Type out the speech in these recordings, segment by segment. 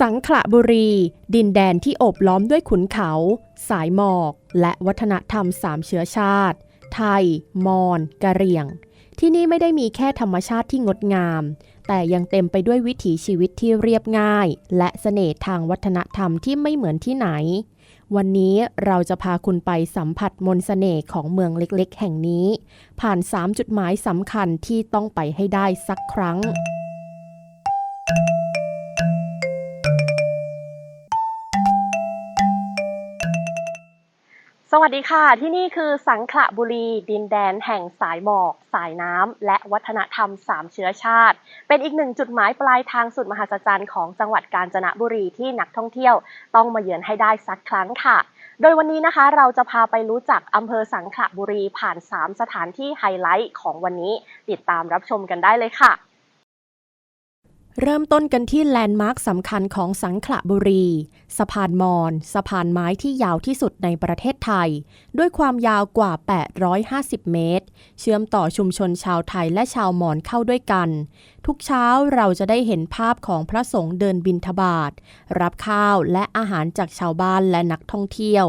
สังขละบุรี ดินแดนที่โอบล้อมด้วยขุนเขา สายหมอก และวัฒนธรรมสามเชื้อชาติ ไทย มอญกะเหรี่ยง ที่นี่ไม่ได้มีแค่ธรรมชาติที่งดงาม แต่ยังเต็มไปด้วยวิถีชีวิตที่เรียบง่าย และเสน่ห์ทางวัฒนธรรมที่ไม่เหมือนที่ไหน วันนี้เราจะพาคุณไปสัมผัสมนต์เสน่ห์ของเมืองเล็กๆ แห่งนี้ ผ่าน 3 จุดหมายสำคัญที่ต้องไปให้ได้สักครั้ง สวัสดีค่ะ ที่นี่คือสังขละบุรี ดินแดนแห่งสายหมอก สายน้ำ และวัฒนธรรมสามเชื้อชาติ เป็นอีกหนึ่งจุดหมายปลายทางสุดมหัศจรรย์ของจังหวัดกาญจนบุรีที่นักท่องเที่ยว ต้องมาเยือนให้ได้สักครั้งค่ะ โดยวันนี้นะคะเราจะพาไปรู้จักอำเภอสังขละบุรีผ่าน 3 สถานที่ไฮไลท์ของวันนี้ ติดตามรับชมกันได้เลยค่ะ เริ่มต้นกันที่แลนด์มาร์คสำคัญของสังขละบุรี สะพานมอญสะพานไม้ที่ยาวที่สุดในประเทศไทย ด้วยความยาวกว่า 850 เมตร เชื่อมต่อชุมชนชาวไทยและชาวมอญเข้าด้วยกัน ทุกเช้าเราจะได้เห็นภาพของพระสงฆ์เดินบินทบาท รับข้าวและอาหารจากชาวบ้านและนักท่องเที่ยว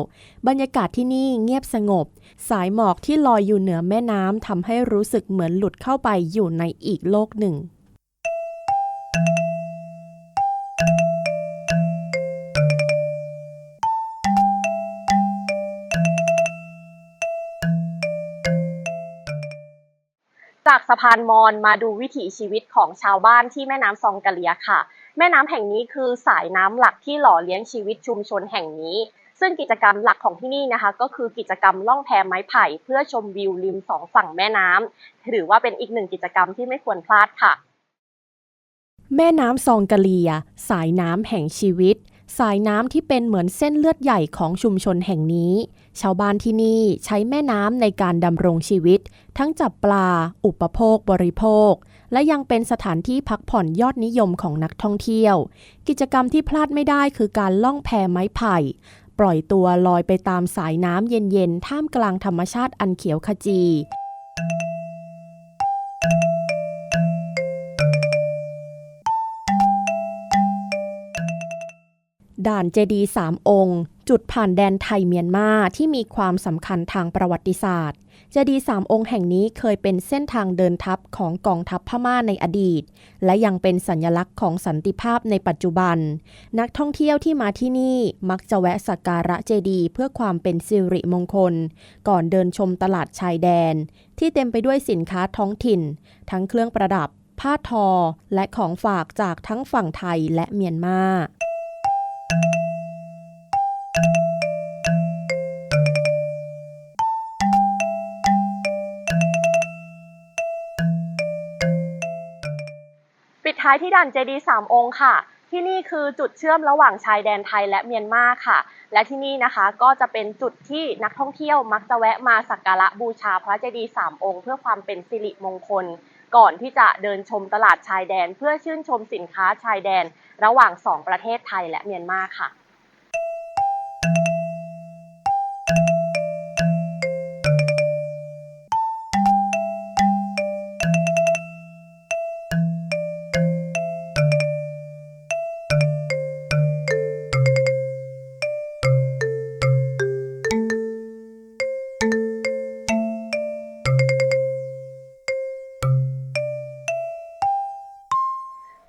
บรรยากาศที่นี่เงียบสงบ สายหมอกที่ลอยอยู่เหนือแม่น้ำทำให้รู้สึกเหมือนหลุดเข้าไปอยู่ในอีกโลกหนึ่งะพานมอญมาดูวิถีชีวิตของชาวบ้านที่แม่น้ำซองกะเลียค่ะ แม่น้ำแห่งนี้คือสายน้ำหลักที่หล่อเลี้ยงชีวิตชุมชนแห่งนี้ ซึ่งกิจกรรมหลักของที่นี่นะคะ ก็คือกิจกรรมล่องแพไม้ไผ่ เพื่อชมวิวริมสองฝั่งแม่น้ำถือว่าเป็นอีกหนึ่งกิจกรรมที่ไม่ควรพลาดค่ะ แม่น้ำซองกะเลีย สายน้ำแห่งชีวิต สายน้ำที่เป็นเหมือนเส้นเลือดใหญ่ของชุมชนแห่งนี้ ชาวบ้านที่นี่ใช้แม่น้ำในการดำรงชีวิต ทั้งจับปลา อุปโภคบริโภค และยังเป็นสถานที่พักผ่อนยอดนิยมของนักท่องเที่ยว กิจกรรมที่พลาดไม่ได้คือการล่องแพไม้ไผ่ ปล่อยตัวลอยไปตามสายน้ำเย็นๆ ท่ามกลางธรรมชาติอันเขียวขจี ด่านเจดีสามองค์ จุดผ่านแดนไทยเมียนมาที่มีความสำคัญทางประวัติศาสตร์ เจดีสามองค์แห่งนี้เคยเป็นเส้นทางเดินทัพของกองทัพพม่าในอดีต และยังเป็นสัญลักษณ์ของสันติภาพในปัจจุบัน นักท่องเที่ยวที่มาที่นี่มักจะแวะสักการะเจดีเพื่อความเป็นสิริมงคล ก่อนเดินชมตลาดชายแดน ที่เต็มไปด้วยสินค้าท้องถิ่น ทั้งเครื่องประดับผ้าทอและของฝากจากทั้งฝั่งไทยและเมียนมา ท้ายที่ด่านเจดีสามองค์ค่ะ ที่นี่คือจุดเชื่อมระหว่างชายแดนไทยและเมียนมาค่ะ และที่นี่นะคะก็จะเป็นจุดที่นักท่องเที่ยวมักจะแวะมาสักการะบูชาพระเจดีสามองค์ เพื่อความเป็นสิริมงคล ก่อนที่จะเดินชมตลาดชายแดน เพื่อชื่นชมสินค้าชายแดน ระหว่างสองประเทศไทยและเมียนมาค่ะ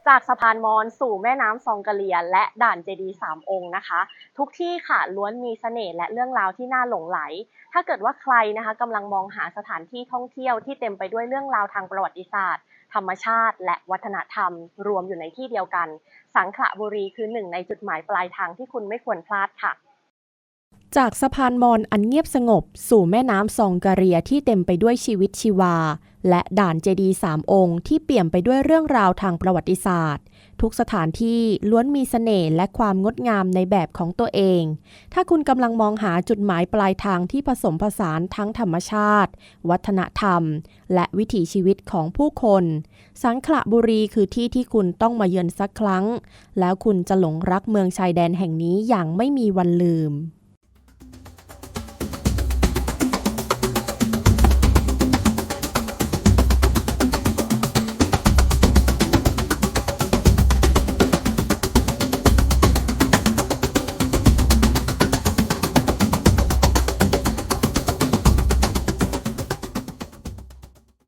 จากสะพานมอนสู่แม่น้ำซองกะเลีย และด่านเจดีสามองค์นะคะ ทุกที่ค่ะล้วนมีเสน่ห์และเรื่องราวที่น่าหลงไหล ถ้าเกิดว่าใครนะคะกำลังมองหาสถานที่ท่องเที่ยวที่เต็มไปด้วยเรื่องราวทางประวัติศาสตร์ ธรรมชาติ และวัฒนธรรม รวมอยู่ในที่เดียวกัน สังขละบุรีคือหนึ่งในจุดหมายปลายทางที่คุณไม่ควรพลาดค่ะ จากสะพานมอญอันเงียบสงบ สู่แม่น้ำซองกะเรียที่เต็มไปด้วยชีวิตชีวา และด่านเจดีสามองค์ที่เปี่ยมไปด้วยเรื่องราวทางประวัติศาสตร์ ทุกสถานที่ล้วนมีเสน่ห์และความงดงามในแบบของตัวเอง ถ้าคุณกำลังมองหาจุดหมายปลายทางที่ผสมผสานทั้งธรรมชาติ วัฒนธรรม และวิถีชีวิตของผู้คน สังขละบุรีคือที่ที่คุณต้องมาเยือนสักครั้ง แล้วคุณจะหลงรักเมืองชายแดนแห่งนี้อย่างไม่มีวันลืม